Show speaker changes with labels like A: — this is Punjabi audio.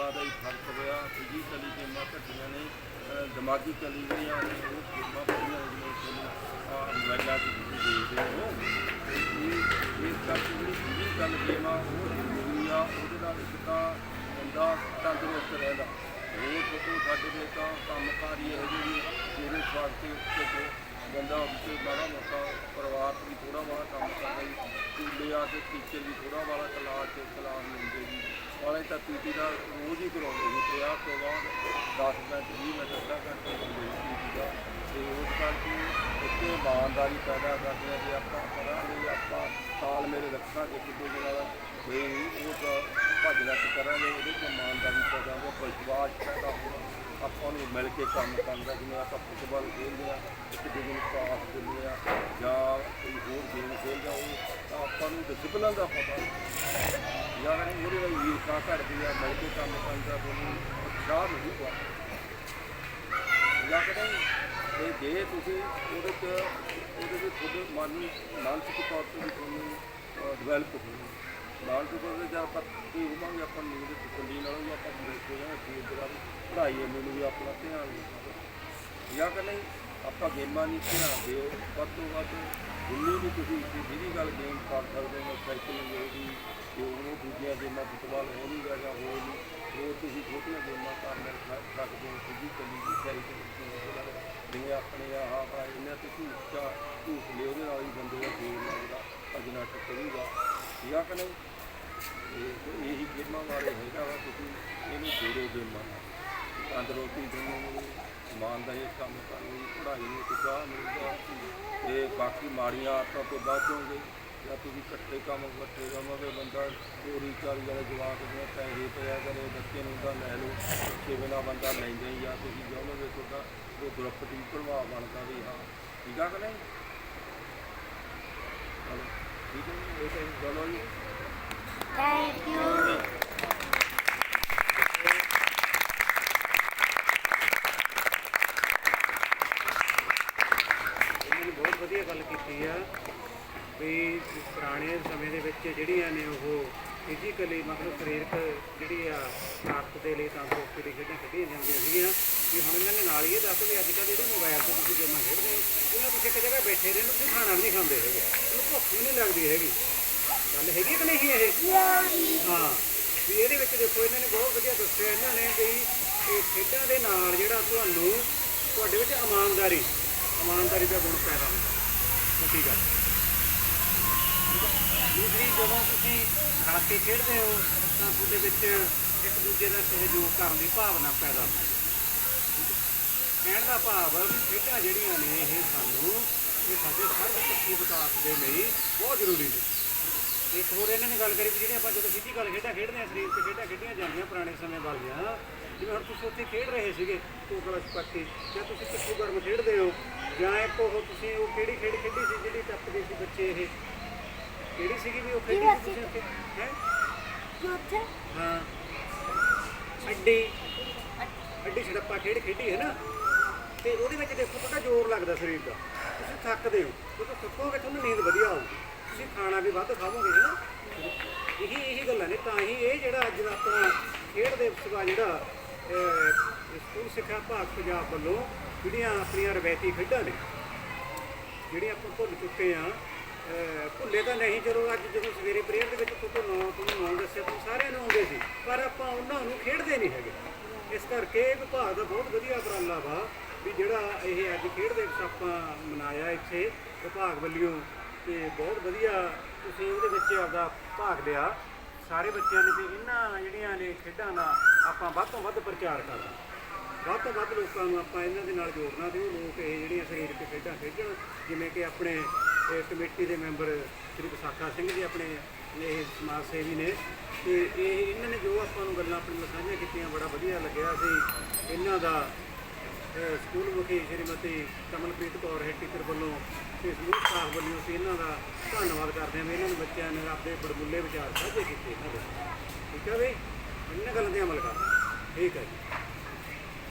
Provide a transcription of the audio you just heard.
A: ਗੇਮਾਂ ਦਾ ਹੀ ਫ਼ਰਕ ਹੋਇਆ। ਫਿਜ਼ੀਕਲੀ ਗੇਮਾਂ ਘਟੀਆਂ ਨੇ ਦਿਮਾਗੀ ਕਲੀ ਜਿਹੜੀਆਂ ਨੇ ਉਹ ਗੇਮਾਂ ਬੜੀਆਂ ਜਿਹੜੀਆਂ ਤੁਹਾਨੂੰ ਮੋਬਾਈਲਾਂ 'ਚ ਤੁਸੀਂ ਦੇਖਦੇ ਹੋ। ਤੇ ਇਹ ਇਸ ਜਿਹੜੀ ਫਿਜ਼ੀਕਲ ਗੇਮ ਉਹ ਜ਼ਰੂਰੀ ਆ, ਉਹਦੇ ਨਾਲ ਇੱਕ ਤਾਂ ਬੰਦਾ ਤੰਦਰੁਸਤ ਰਹਿੰਦਾ। ਇਹ ਫੋਟੋ ਸਾਡੇ ਦੇ ਤਾਂ ਕੰਮਕਾਰੀ ਇਹੋ ਜਿਹੀ ਜਿਹੜੇ ਸਵਾਰ ਉੱਤੇ ਬੰਦਾ ਉੱਤੇ ਬੜਾ ਮੋਟਾ ਪਰਿਵਾਰ ਵੀ ਥੋੜਾ ਬੜਾ ਕੰਮ ਕਰਦਾ ਜੀ। ਸਕੂਲੇ ਆ ਕੇ ਟੀਚਰ ਵੀ ਥੋੜਾ ਬੜਾ ਕਲਾਸ ਤੇ ਕਲਾਸ ਲੈਂਦੇ ਜੀ। ਵਾਲੇ ਤਾਂ ਪੀਟੀ ਦਾ ਰੋਜ਼ ਹੀ ਕਰਾਉਂਦੇ ਜੀ। ਤੇ ਤੋਂ ਬਾਅਦ 10 ਮਿੰਟ 20 ਮਿੰਟ, ਅੱਧਾ ਘੰਟਾ ਹੁੰਦੇ ਜੀ ਪੀਟੀ ਦਾ। ਤੇ ਉਸ ਕਰਕੇ ਇੱਥੇ ਇਮਾਨਦਾਰੀ ਪੈਦਾ ਕਰਦੇ ਆ। ਜੇ ਆਪਾਂ ਕਰਾਂਗੇ, ਆਪਾਂ ਸਾਲ ਮੇਰੇ ਰੱਖਾਂਗੇ, ਕਿਤੇ ਨਾਲ ਤੇ ਉਹ ਭੱਜ ਨੱਠ ਕਰਾਂਗੇ ਉਹਦੇ ਚ ਇਮਾਨਦਾਰੀ ਪੈਦਾ ਹੋਵੇ ਵਿਸ਼ਵਾਸ ਪੈਦਾ ਹੋਵੇ ਆਪਾਂ ਨੂੰ ਮਿਲ ਕੇ ਕੰਮ ਕਰਨ ਦਾ ਜਿਵੇਂ ਆਪਾਂ ਫੁੱਟਬਾਲ ਖੇਡਦੇ ਆ, ਇੱਕ ਦੂਜੇ ਨੂੰ ਪਾਸ ਦਿੰਦੇ ਆ, ਜਾਂ ਕੋਈ ਹੋਰ ਗੇਮ ਖੇਡਦੇ ਆ, ਉਹ ਤਾਂ ਆਪਾਂ ਨੂੰ ਡਿਸਪਲਨ ਦਾ ਪਤਾ। ਜਾਂ ਨਹੀਂ, ਉਹਦੇ ਨਾਲ ਈਰਖਾ ਘਟਦੀ ਆ, ਮਿਲ ਕੇ ਕੰਮ ਕਰਨ ਦਾ ਤੁਹਾਨੂੰ ਉਤਸ਼ਾਹ ਮਿਲੂਗਾ ਜਾਂ ਕਦੇ ਤੇ ਜੇ ਤੁਸੀਂ ਉਹਦੇ ਚ, ਉਹਦੇ ਵਿੱਚ ਤੁਹਾਡੇ ਮਨ ਨੂੰ ਮਾਨਸਿਕ ਤੌਰ ਤੇ ਵੀ ਤੁਹਾਨੂੰ ਡਿਵੈਲਪ ਹੋਣੀ ਮਾਨਸਿਕ ਤੌਰ ਤੇ ਜਦ ਆਪਾਂ ਕੀ ਹੋਵਾਂਗੇ, ਆਪਾਂ ਨੀਂਦ ਦੀ ਤਸੱਲੀ ਨਾਲ ਵੀ ਆਪਾਂ ਦੇਖਦੇ ਹਾਂ ਕਿ ਜਿਹੜਾ ਪੜ੍ਹਾਈ ਇਹਨੂੰ ਨੂੰ ਵੀ ਆਪਣਾ ਧਿਆਨ ਦੇਣਾ ਜਾਂ ਕਿ ਨਹੀਂ ਆਪਾਂ ਗੇਮਾਂ ਨਹੀਂ ਧਿਆਨ ਦਿਓ, ਵੱਧ ਤੋਂ ਵੱਧ ਜਿੰਨੀ ਵੀ ਤੁਸੀਂ ਜਿਹੜੀ ਗੱਲ ਗੇਮ ਕਰ ਸਕਦੇ ਹੋ ਸਾਈਕਲਿੰਗ ਹੋ ਗਈ ਤੇ ਉਹ ਦੂਜੀਆਂ ਗੇਮਾਂ, ਫੁੱਟਬਾਲ ਹੋ ਨਹੀਂ ਗਿਆ ਜਾਂ ਹੋਰ ਨਹੀਂ ਹੋਰ ਤੁਸੀਂ ਛੋਟੀਆਂ ਗੇਮਾਂ ਕਰ ਸਕਦੇ ਹੋ ਫਿਜ਼ੀਕਲੀ ਵੀ ਸਾਈਕਲਿੰਗ ਜਿਵੇਂ ਆਪਣੇ ਆਹ ਆ ਇਹਨਾਂ ਤੇ ਝੂਠਾ ਝੂਠ ਲਿਓ, ਉਹਦੇ ਨਾਲ ਹੀ ਬੰਦੇ ਦਾ ਜੋਰ ਲੱਗਦਾ ਭਜਣਾ ਟੱਕਰੂਗਾ ਜਾਂ ਕਿ ਨਹੀਂ ਇਹ ਇਹੀ ਗੇਮਾਂ ਬਾਰੇ ਹੈਗਾ ਵਾ, ਤੁਸੀਂ ਇਹਨੂੰ ਜੋੜੋ ਗੇਮਾਂ। ਨਾਲ ਤੰਦਰੁਸਤੀ ਤੁਹਾਨੂੰ ਇਮਾਨਦਾਰੀ ਕੰਮ ਕਰਨ ਪੜ੍ਹਾਈ ਨੂੰ ਉਤਸ਼ਾਹ ਮਿਲਦਾ ਤੇ ਬਾਕੀ ਮਾੜੀਆਂ ਆਦਤਾਂ ਤੋਂ ਬਚੋਗੇ ਜਾਂ ਤੁਸੀਂ ਇਕੱਠੇ ਕੰਮ ਇਕੱਠੇ ਰਹੋਗੇ ਬੰਦਾ ਚੋਰੀ ਚਾਰੀ ਵਾਲੇ ਜਵਾਕ ਦੇ ਪੈਸੇ ਪਿਆ ਕਰੇ, ਬੱਚੇ ਨੂੰ ਤਾਂ ਲੈ ਲਓ, ਬੱਚੇ ਬਿਨਾ ਬੰਦਾ ਲੈਂਦਾ ਹੀ ਜਾਂ ਤੁਸੀਂ ਚਾਹੋਗੇ ਤੁਹਾਡਾ ਉਹ ਗਰੁੱਪ ਦੀ ਪ੍ਰਭਾਵ ਬਣਦਾ ਵੀ ਹਾਂ। ਠੀਕ ਆ ਕਿ ਨਹੀਂ? ਠੀਕ ਹੈ ਇਹ ਤਾਂ ਚਲੋ ਜੀ।
B: Thank you.
C: ਇਹਨਾਂ ਨੇ ਬਹੁਤ ਵਧੀਆ ਗੱਲ ਕੀਤੀ ਆ ਵੀ ਪੁਰਾਣੇ ਸਮੇਂ ਦੇ ਵਿੱਚ ਜਿਹੜੀਆਂ ਨੇ ਉਹ ਫਿਜ਼ੀਕਲੀ ਮਤਲਬ ਸਰੀਰਕ ਜਿਹੜੀ ਆ ਤਾਕਤ ਦੇ ਲਈ ਤੰਦਰੁਸਤੀ ਲਈ ਖੇਡਾਂ ਖੇਡੀਆਂ ਜਾਂਦੀਆਂ ਸੀਗੀਆਂ ਵੀ ਹੁਣ ਇਹਨਾਂ ਨੇ ਨਾਲ ਹੀ ਇਹ ਦੱਸ ਵੀ ਅੱਜ ਕੱਲ੍ਹ ਜਿਹੜੇ ਮੋਬਾਈਲ ਤੇ ਤੁਸੀਂ ਗੇਮਾਂ ਖੇਡਦੇ ਹੋ, ਉਹਨਾਂ ਤੁਸੀਂ ਇੱਕ ਜਗ੍ਹਾ ਬੈਠੇ ਰਹਿੰਦੇ ਤੁਸੀਂ ਖਾਣਾ ਵੀ ਨਹੀਂ ਖਾਂਦੇ ਹੈਗੇ ਉਹਨੂੰ ਭੁੱਖ ਵੀ ਨਹੀਂ ਲੱਗਦੀ ਹੈਗੀ ਗੱਲ ਹੈਗੀ ਕਿ ਨਹੀਂ ਇਹ? ਹਾਂ। ਵੀ ਇਹਦੇ ਵਿੱਚ ਦੇਖੋ, ਇਹਨਾਂ ਨੇ ਬਹੁਤ ਵਧੀਆ ਦੱਸਿਆ, ਇਹਨਾਂ ਨੇ ਵੀ ਇਹ ਖੇਡਾਂ ਦੇ ਨਾਲ ਜਿਹੜਾ ਤੁਹਾਨੂੰ ਤੁਹਾਡੇ ਵਿੱਚ ਇਮਾਨਦਾਰੀ ਇਮਾਨਦਾਰੀ ਦਾ ਗੁਣ ਪੈਦਾ ਹੁੰਦਾ। ਵੱਡੀ ਗੱਲ ਦੂਸਰੀ, ਜਦੋਂ ਤੁਸੀਂ ਰਲ ਕੇ ਖੇਡਦੇ ਹੋ, ਤਾਂ ਤੁਹਾਡੇ ਵਿੱਚ ਇੱਕ ਦੂਜੇ ਦਾ ਸਹਿਯੋਗ ਕਰਨ ਦੀ ਭਾਵਨਾ ਪੈਦਾ ਹੁੰਦੀ ਹੈ। ਕਹਿਣ ਦਾ ਭਾਵ ਹੈ ਕਿ ਖੇਡਾਂ ਜਿਹੜੀਆਂ ਨੇ, ਇਹ ਸਾਨੂੰ, ਇਹ ਸਾਡੇ ਸਰਬ ਪੱਖੀ ਵਿਕਾਸ ਦੇ ਲਈ ਬਹੁਤ ਜ਼ਰੂਰੀ ਨੇ। ਇੱਕ ਹੋਰ ਇਹਨਾਂ ਨੇ ਗੱਲ ਕਰੀ ਵੀ ਜਿਹੜੇ ਆਪਾਂ ਜਦੋਂ ਫਿਜ਼ੀਕਲ ਖੇਡਾਂ ਖੇਡਦੇ ਹਾਂ ਸਰੀਰ ਤੇ ਖੇਡਾਂ ਖੇਡੀਆਂ ਜਾਂਦੀਆਂ ਪੁਰਾਣੇ ਸਮੇਂ ਵਾਲੀਆਂ ਜਿਵੇਂ ਹੁਣ ਤੁਸੀਂ ਉੱਥੇ ਖੇਡ ਰਹੇ ਸੀਗੇ ਕੋਕਲਾ ਸਪੱਟੀ ਜਾਂ ਤੁਸੀਂ ਪਿੱਛੂ ਗਰਮ ਖੇਡਦੇ ਹੋ ਜਾਂ ਇੱਕ ਉਹ ਤੁਸੀਂ ਉਹ ਕਿਹੜੀ ਖੇਡ ਖੇਡੀ ਸੀ ਜਿਹੜੀ ਟੱਪਦੇ ਸੀ ਬੱਚੇ ਇਹ? ਕਿਹੜੀ ਸੀਗੀ ਵੀ ਉਹ ਖੇਡੀ ਸੀ ਤੁਸੀਂ ਉੱਥੇ? ਹੈ?
B: Good.
C: ਹਾਂ। ਅੱਡੀ। ਅੱਡੀ। ਛੜੱਪਾ ਖੇਡ ਖੇਡੀ ਹੈ ਨਾ? ਤੇ ਉਹਦੇ ਵਿੱਚ ਦੇਖੋ ਤੁਹਾਡਾ ਜ਼ੋਰ ਲੱਗਦਾ ਸਰੀਰ ਦਾ। ਤੁਸੀਂ ਥੱਕਦੇ ਹੋ। ਜਦੋਂ ਥੱਕੋਗੇ ਤੁਹਾਨੂੰ ਨੀਂਦ ਵਧੀਆ ਆਊਗੀ। ਤੁਸੀਂ ਖਾਣਾ ਵੀ ਵੱਧ ਖਾਵੋਗੇ, ਹੈ ਨਾ? ਇਹੀ ਇਹੀ ਗੱਲਾਂ ਨੇ। ਤਾਂ ਹੀ ਇਹ ਜਿਹੜਾ ਅੱਜ ਦਾ ਆਪਣਾ ਖੇਡ ਦਿਵਸ ਦਾ ਜਿਹੜਾ ਸਕੂਲ ਸਿੱਖਿਆ ਭਾਗ ਪੰਜਾਬ ਵੱਲੋਂ ਜਿਹੜੀਆਂ ਆਪਣੀਆਂ ਰਵਾਇਤੀ ਖੇਡਾਂ ਨੇ, ਜਿਹੜੀਆਂ ਆਪਾਂ ਭੁੱਲ ਚੁੱਕੇ ਆ ਭੁੱਲੇ ਤਾਂ ਨਹੀਂ ਚਲੋ ਅੱਜ ਜਦੋਂ ਸਵੇਰੇ ਪ੍ਰੇਅਰ ਦੇ ਵਿੱਚ ਤੁਹਾਨੂੰ ਨਾਂ ਤੁਹਾਨੂੰ ਨਾਂ ਦੱਸਿਆ ਤੁਹਾਨੂੰ ਸਾਰਿਆਂ ਨੂੰ ਆਉਂਦੇ ਸੀ, ਪਰ ਆਪਾਂ ਉਹਨਾਂ ਨੂੰ ਖੇਡਦੇ ਨਹੀਂ ਹੈਗੇ। ਇਸ ਕਰਕੇ ਵਿਭਾਗ ਦਾ ਬਹੁਤ ਵਧੀਆ ਉਪਰਾਲਾ ਵਾ, ਵੀ ਜਿਹੜਾ ਇਹ ਅੱਜ ਖੇਡ ਦਿਵਸ ਆਪਾਂ ਮਨਾਇਆ ਇੱਥੇ, ਵਿਭਾਗ ਵੱਲੋਂ ਤੇ ਬਹੁਤ ਵਧੀਆ ਤੁਸੀਂ ਉਹਦੇ ਵਿੱਚ ਆਪਦਾ ਭਾਗ ਲਿਆ। ਸਾਰੇ ਬੱਚਿਆਂ ਨੇ ਵੀ ਇਹਨਾਂ ਜਿਹੜੀਆਂ ਨੇ ਖੇਡਾਂ ਦਾ ਆਪਾਂ ਵੱਧ ਤੋਂ ਵੱਧ ਪ੍ਰਚਾਰ ਕਰਨਾ। ਵੱਧ ਤੋਂ ਵੱਧ ਲੋਕਾਂ ਨੂੰ ਆਪਾਂ ਇਹਨਾਂ ਦੇ ਨਾਲ ਜੋੜਨਾ ਤੇ ਉਹ ਲੋਕ ਇਹ ਜਿਹੜੀਆਂ ਸਰੀਰਕ ਖੇਡਾਂ ਖੇਡਣ, ਜਿਵੇਂ ਕਿ ਆਪਣੇ ਕਮੇਟੀ ਦੇ ਮੈਂਬਰ ਸ੍ਰੀ ਵਿਸਾਖਾ ਸਿੰਘ ਜੀ ਆਪਣੇ ਇਹ ਸਮਾਜ ਸੇਵੀ ਨੇ। ਤੇ ਇਹ ਇਹਨਾਂ ਨੇ ਜੋ ਆਪਾਂ ਨੂੰ ਗੱਲਾਂ ਆਪਣੀਆਂ ਸਾਂਝੀਆਂ ਕੀਤੀਆਂ, ਬੜਾ ਵਧੀਆ ਲੱਗਿਆ। ਸੀ ਇਹਨਾਂ ਦਾ ਸਕੂਲ ਮੁਖੀ ਸ਼੍ਰੀਮਤੀ ਕਮਲਪ੍ਰੀਤ ਕੌਰ ਹੈ ਟੀਚਰ ਵੱਲੋਂ ਤੇ ਸਮੂਹ ਸਟਾਫ ਵੱਲੋਂ ਅਸੀਂ ਇਹਨਾਂ ਦਾ ਧੰਨਵਾਦ ਕਰਦੇ ਹਾਂ ਵੀ ਇਹਨਾਂ ਨੇ ਬੱਚਿਆਂ ਨੇ ਆਪਣੇ ਬੜਮੁੱਲੇ ਵਿਚਾਰ ਸਾਂਝੇ ਕੀਤੇ ਇਹਨਾਂ ਦੇ। ਠੀਕ ਹੈ ਬਈ ਇਹਨਾਂ ਗੱਲਾਂ ਤੇ ਅਮਲ ਕਰਨਾ ਠੀਕ ਹੈ ਜੀ।